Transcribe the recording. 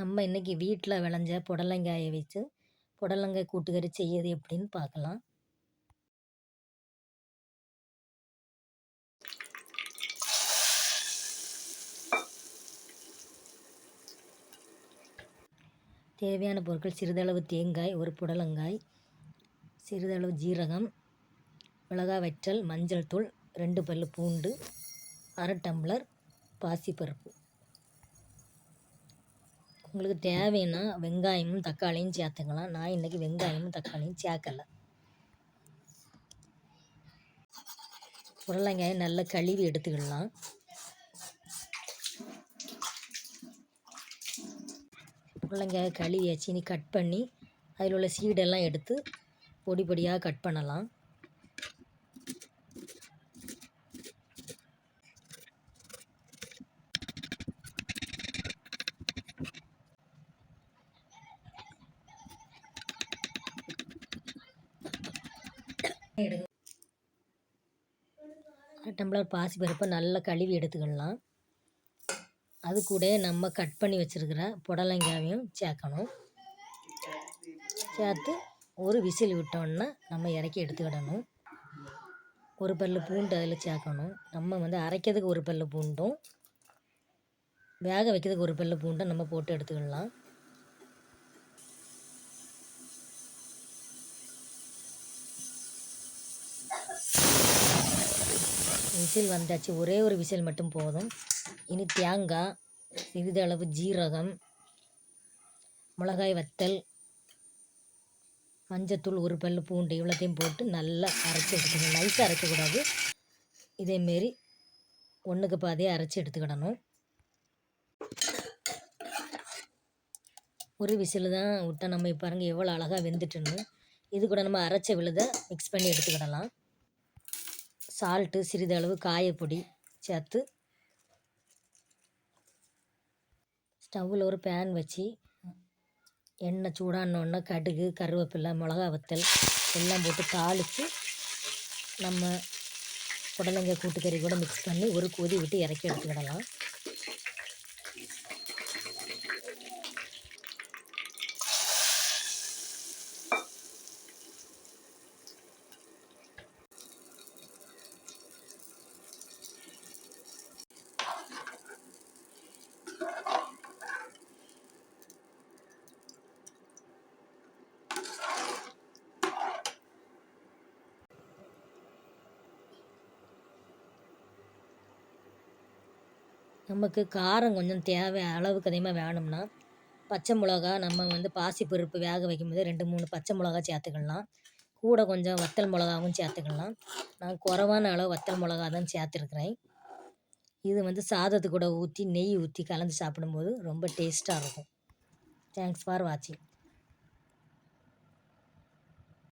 நம்ம இன்னைக்கு வீட்டில் விளைஞ்ச புடலங்காயை வச்சு புடலங்காய் கூட்டுக்கறி செய்யறது எப்படின்னு பார்க்கலாம் தேவையான பொருட்கள் சிறிதளவு தேங்காய் ஒரு புடலங்காய் சிறிதளவு ஜீரகம் மிளகாய் வற்றல் மஞ்சள் தூள் ரெண்டு பல்லு பூண்டு அரை டம்ளர் பாசிப்பருப்பு. உங்களுக்கு தேவைன்னா வெங்காயமும் தக்காளியும் சேர்த்துக்கலாம். நான் இன்றைக்கி வெங்காயமும் தக்காளியும் சேர்க்கலை. புடலங்காயை நல்லா கழுவி எடுத்துக்கிடலாம் புடலங்காயை கழுவியாச்சு. இனி கட் பண்ணி அதில் உள்ள சீடெல்லாம் எடுத்து பொடி பொடியாக கட் பண்ணலாம். அரை டம்ளர் பாசிப்பருப்பை நல்லா கழுவி எடுத்துக்கலாம். அது கூட நம்ம கட் பண்ணி வச்சுருக்கிற புடலங்காயும் சேர்க்கணும். சேர்த்து ஒரு விசில் விட்டோன்னா நம்ம இறக்கி எடுத்துக்கிடணும். ஒரு பல்லு பூண்டு அதில் சேர்க்கணும். நம்ம வந்து அரைக்கிறதுக்கு ஒரு பல்லு பூண்டும் வேக வைக்கிறதுக்கு ஒரு பல்லு பூண்டும் நம்ம போட்டு எடுத்துக்கிடலாம் விசில் வந்தாச்சு. ஒரே ஒரு விசில் மட்டும் போதும். இனி தேங்காய் சிறிதளவு ஜீரகம் மிளகாய் வத்தல் மஞ்சத்தூள் ஒரு பல் பூண்டு இவ்வளோத்தையும் போட்டு நல்லா அரைச்சி எடுத்துக்கணும். நைஸாக அரைக்கக்கூடாது. இதேமாரி ஒன்றுக்கு பாதியாக அரைச்சி எடுத்துக்கிடணும். ஒரு விசில் தான் விட்டால் நம்ம இப்போ பாருங்கள் எவ்வளோ அழகாக வெந்துட்டுன்னு. இது கூட நம்ம அரைச்ச விழுதை மிக்ஸ் பண்ணி எடுத்துக்கிடலாம். சால்ட்டு சிறிதளவு காயப்பொடி சேர்த்து ஸ்டவ்வில் ஒரு பேன் வச்சு எண்ணெய் சூடானோடனே கடுகு கருவேப்பிலை மிளகா வத்தல் எல்லாம் போட்டு தாளித்து நம்ம புடலங்காய் கூட்டுக்கறி கூட மிக்ஸ் பண்ணி ஒரு கொதி விட்டு இறக்கி எடுத்துக்கிடலாம். நமக்கு காரம் கொஞ்சம் தேவை அளவுக்கு அதிகமாக வேணும்னா பச்சை மிளகா நம்ம வந்து பாசிப்பருப்பு வேக வைக்கும்போது ரெண்டு மூணு பச்சை மிளகா சேர்த்துக்கலாம். கூட கொஞ்சம் வத்தல் மிளகாவும் சேர்த்துக்கலாம். நான் குறைவான அளவு வத்தல் மிளகா தான் சேர்த்துருக்குறேன். இது வந்து சாதத்து கூட ஊற்றி நெய் ஊற்றி கலந்து சாப்பிடும்போது ரொம்ப டேஸ்ட்டாக இருக்கும். தேங்க்ஸ் ஃபார் வாட்சிங்